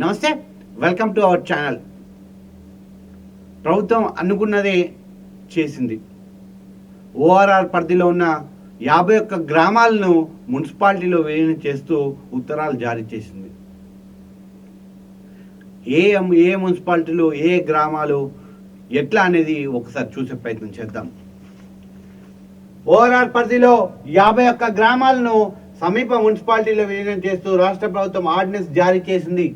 నమస్తే welcome to our channel ప్రభుత్వం అనుకున్నదే చేసింది. ఓఆర్ఆర్ పరిధిలో ఉన్న యాభై ఒక్క గ్రామాలను మున్సిపాలిటీలో విలీనం చేస్తూ ఉత్తరాలు జారీ చేసింది. ఏ ఏ మున్సిపాలిటీలు ఏ గ్రామాలు ఎట్లా అనేది ఒకసారి చూసే ప్రయత్నం చేద్దాం. ఓఆర్ఆర్ పరిధిలో యాభై ఒక్క గ్రామాలను సమీప మున్సిపాలిటీలో విలీనం చేస్తూ రాష్ట్ర ప్రభుత్వం ఆర్డినెన్స్ జారీ చేసింది.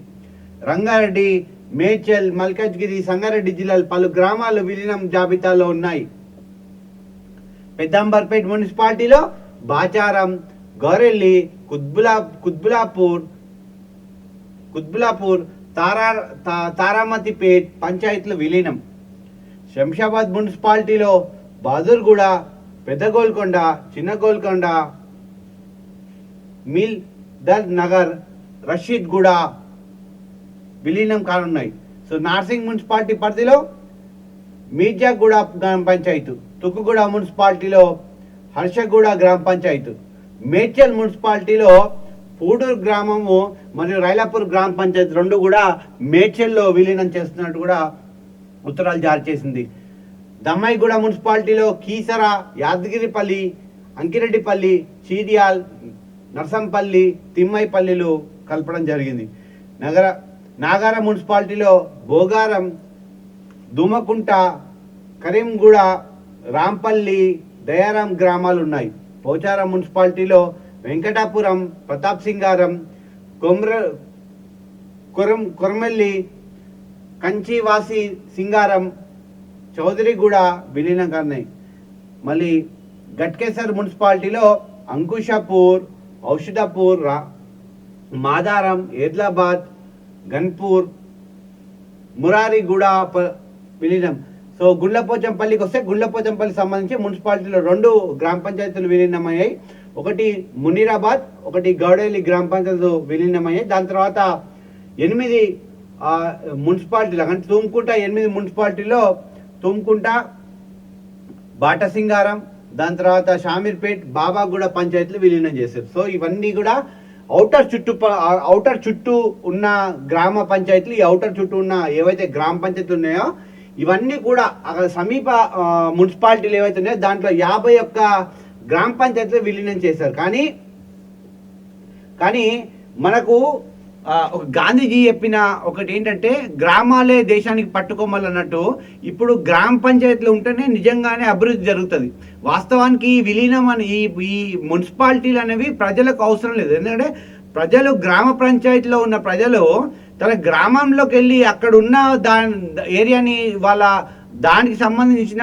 రంగారెడ్డి మేడ్చల్ మల్కాజ్గిరి సంగారెడ్డి జిల్లాలు పలు గ్రామాలు విలీనం జాబితాలో ఉన్నాయి. పెద్దంబర్పేట్ మున్సిపాలిటీలో బాచారం గౌరెల్లి కుత్బులా కుద్బులాపూర్ కుత్బులాపూర్ తారా తా- తారామతిపేట్ పంచాయతీలు విలీనం. శంషాబాద్ మున్సిపాలిటీలో బహదూర్గూడ పెద్ద గోల్కొండ చిన్న గోల్కొండ మిల్ దర్ నగర్ రషీద్గూడ విలీనం కానున్నాయి. సో నార్సింగ్ మున్సిపాలిటీ పరిధిలో మీర్జాగూడ గ్రామ పంచాయతీ తుక్కుగూడ మున్సిపాలిటీలో హర్షగూడ గ్రామ పంచాయతీ మేడ్చల్ మున్సిపాలిటీలో పూడూరు గ్రామము మరియు రైలాపూర్ గ్రామ పంచాయతీ రెండు కూడా మేడ్చల్లో విలీనం చేస్తున్నట్టు కూడా ఉత్తరాలు జారీ చేసింది. దమ్మాయిగూడ మున్సిపాలిటీలో కీసర యాదగిరిపల్లి అంకిరెడ్డిపల్లి చీరియాల్ నర్సంపల్లి తిమ్మైపల్లిలు కలపడం జరిగింది. నగర నాగార మున్సిపాలిటీలో భోగారం దుమకుంట కరీంగూడ రాంపల్లి దయారాం గ్రామాలు ఉన్నాయి పోచారం మున్సిపాలిటీలో వెంకటాపురం ప్రతాప్ సింగారం కొమ్ర కొరం కొరమెల్లి కంచివాసి సింగారం చౌదరిగూడ విలీనం కాన్నాయి మళ్ళీ గట్కేసర్ మున్సిపాలిటీలో అంకుషపూర్ ఔషధపూర్ రా మాదారం ఏద్లాబాద్ గన్పూర్ మురారిగూడ ప- విలీనం. సో గుండ్లపోచంపల్లికి వస్తే గుండ్లపోచంపల్లికి సంబంధించి మున్సిపాలిటీలో రెండు గ్రామ పంచాయతీలు విలీనమయ్యాయి. ఒకటి మునీరాబాద్ ఒకటి గౌడేలి గ్రామ పంచాయతీలు విలీనమయ్యాయి. దాని తర్వాత ఎనిమిది మున్సిపాలిటీలు అంటే తుమ్కుంట ఎనిమిది మున్సిపాలిటీలో తుమ్కుంట బాటసింగారం దాని తర్వాత షామీర్పేట్ బాబాగూడ పంచాయతీలు విలీనం చేశారు. సో ఇవన్నీ కూడా అవుటర్ చుట్టూ అవుటర్ చుట్టూ ఉన్న గ్రామ పంచాయతీలు ఈ అవుటర్ చుట్టూ ఉన్న ఏవైతే గ్రామ పంచాయతీలు ఉన్నాయో ఇవన్నీ కూడా అక్కడ సమీప మున్సిపాలిటీలు ఏవైతే ఉన్నాయో దాంట్లో యాభై ఒక్క గ్రామ పంచాయతీలు విలీనం చేశారు. కానీ కానీ మనకు ఒక గాంధీజీ చెప్పిన ఒకటి ఏంటంటే గ్రామాలే దేశానికి పట్టుకోమలు అన్నట్టు ఇప్పుడు గ్రామ పంచాయతీలు ఉంటేనే నిజంగానే అభివృద్ధి జరుగుతుంది. వాస్తవానికి ఈ విలీనం అని ఈ ఈ మున్సిపాలిటీలు అనేవి ప్రజలకు అవసరం లేదు. ఎందుకంటే ప్రజలు గ్రామ పంచాయతీలో ఉన్న ప్రజలు తన గ్రామంలోకి వెళ్ళి అక్కడ ఉన్న దాని ఏరియాని వాళ్ళ దానికి సంబంధించిన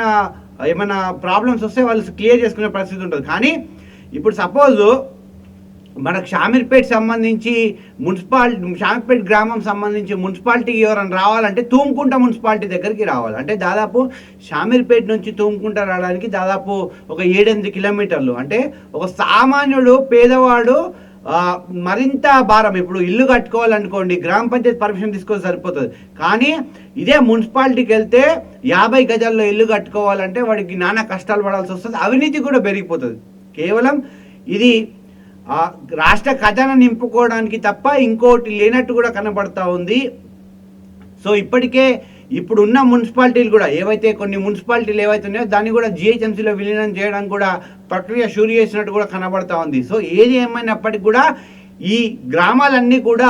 ఏమైనా ప్రాబ్లమ్స్ వస్తే వాళ్ళు క్లియర్ చేసుకునే పరిస్థితి ఉంటుంది. కానీ ఇప్పుడు సపోజ్ మనకు షామీర్పేట్ సంబంధించి మున్సిపాలిటీ షామీర్పేట్ గ్రామం సంబంధించి మున్సిపాలిటీకి ఎవరైనా రావాలంటే తూముకుంట మున్సిపాలిటీ దగ్గరికి రావాలి. అంటే దాదాపు షామీర్పేట్ నుంచి తూముకుంట రావడానికి దాదాపు ఒక ఏడెనిమిది కిలోమీటర్లు. అంటే ఒక సామాన్యుడు పేదవాడు మరింత భారం. ఇప్పుడు ఇల్లు కట్టుకోవాలనుకోండి గ్రామ పంచాయతీ పర్మిషన్ తీసుకొని సరిపోతుంది. కానీ ఇదే మున్సిపాలిటీకి వెళ్తే యాభై గజాల్లో ఇల్లు కట్టుకోవాలంటే వాడికి నానా కష్టాలు పడాల్సి వస్తుంది. అవినీతి కూడా పెరిగిపోతుంది. కేవలం ఇది ఆ, రాష్ట్ర ఖజానా నింపుకోవడానికి తప్ప ఇంకోటి లేనట్టు కూడా కనబడతా ఉంది. సో ఇప్పటికే ఇప్పుడున్న మున్సిపాలిటీలు కూడా ఏవైతే కొన్ని మున్సిపాలిటీలు ఏవైతే ఉన్నాయో దాన్ని కూడా జిహెచ్ఎంసీలో విలీనం చేయడం కూడా ప్రక్రియ షూరు చేసినట్టు కూడా కనబడతా ఉంది. సో ఏది ఏమైనప్పటికీ కూడా ఈ గ్రామాలన్నీ కూడా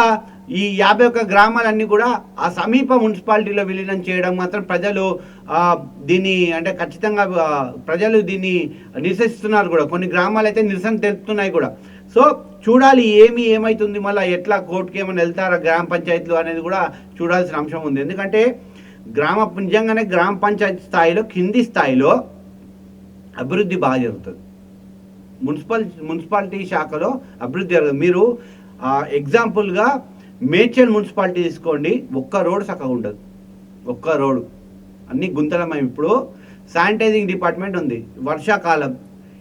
ఈ యాభై ఒక్క గ్రామాలన్నీ కూడా ఆ సమీప మున్సిపాలిటీలో విలీనం చేయడం మాత్రం ప్రజలు దీన్ని అంటే ఖచ్చితంగా ప్రజలు దీన్ని నిరసిస్తున్నారు కూడా. కొన్ని గ్రామాలు అయితే నిరసన తెలుపుతున్నాయి కూడా. సో చూడాలి ఏమి ఏమైతుంది మళ్ళీ ఎట్లా కోర్టుకి ఏమైనా వెళ్తారా గ్రామ పంచాయతీలు అనేది కూడా చూడాల్సిన అంశం ఉంది. ఎందుకంటే గ్రామ నిజంగానే గ్రామ పంచాయతీ స్థాయిలో కింది స్థాయిలో అభివృద్ధి బాగా జరుగుతుంది. మున్సిపల్ మున్సిపాలిటీ శాఖలో అభివృద్ధి జరుగుతుంది. మీరు ఎగ్జాంపుల్గా మేడ్చల్ మున్సిపాలిటీ తీసుకోండి ఒక్క రోడ్ చక్కగా ఉండదు. ఒక్క రోడ్. అన్ని గుంతలమై ఇప్పుడు శానిటైజింగ్ డిపార్ట్మెంట్ ఉంది. వర్షాకాలం.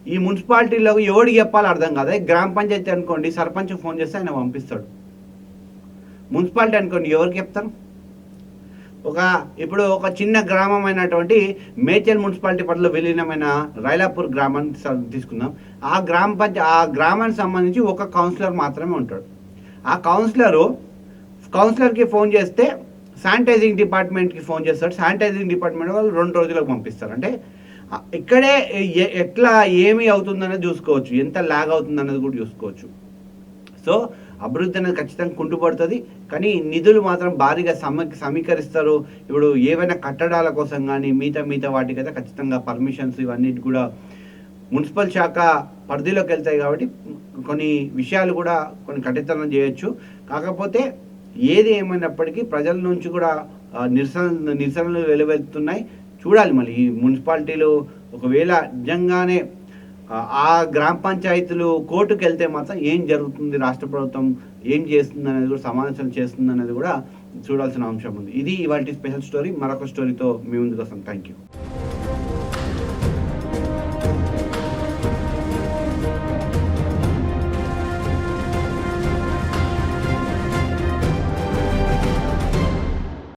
ఈ మున్సిపాలిటీలో ఎవడికి చెప్పాలి అర్థం కాదు. గ్రామ పంచాయతీ అనుకోండి సర్పంచ్ ఫోన్ చేస్తే ఆయన పంపిస్తాడు. మున్సిపాలిటీ అనుకోండి ఎవరికి చెప్తాను ఒక ఇప్పుడు ఒక చిన్న గ్రామం అయినటువంటి మేచల్ మున్సిపాలిటీ పరిధిలో విలీనమైన రైలాపూర్ గ్రామాన్ని తీసుకుందాం. ఆ గ్రామ పంచ ఆ గ్రామానికి సంబంధించి ఒక కౌన్సిలర్ మాత్రమే ఉంటాడు. ఆ కౌన్సిలరు కౌన్సిలర్కి ఫోన్ చేస్తే శానిటైజింగ్ డిపార్ట్మెంట్కి ఫోన్ చేస్తాడు. శానిటైజింగ్ డిపార్ట్మెంట్ వాళ్ళు రెండు రోజులకు పంపిస్తారు. అంటే ఇక్కడే ఎట్లా ఏమి అవుతుందనేది చూసుకోవచ్చు. ఎంత లాగ్ అవుతుందనేది కూడా చూసుకోవచ్చు. సో అభివృద్ధి అనేది ఖచ్చితంగా కుంటుపడుతుంది. కానీ నిధులు మాత్రం భారీగా సమ సమీకరిస్తారు. ఇప్పుడు ఏవైనా కట్టడాల కోసం కానీ మిగతా మిగతా వాటికైతే ఖచ్చితంగా పర్మిషన్స్ ఇవన్నీ కూడా మున్సిపల్ శాఖ పరిధిలోకి వెళ్తాయి కాబట్టి కొన్ని విషయాలు కూడా కొన్ని కఠితనం చేయొచ్చు. కాకపోతే ఏది ఏమైనప్పటికీ ప్రజల నుంచి కూడా నిరసన నిరసనలు వెలువెత్తున్నాయి. చూడాలి మళ్ళీ. ఈ మున్సిపాలిటీలు ఒకవేళ నిజంగానే ఆ, గ్రామ పంచాయతీలు కోర్టుకు వెళ్తే మాత్రం ఏం జరుగుతుంది రాష్ట్ర ప్రభుత్వం ఏం చేస్తుంది అనేది కూడా సమావేశం చేస్తుంది అనేది కూడా చూడాల్సిన అంశం ఉంది. ఇది ఇవాళ స్పెషల్ స్టోరీ. మరొక స్టోరీతో మీ ముందుకు వస్తాం. Thank you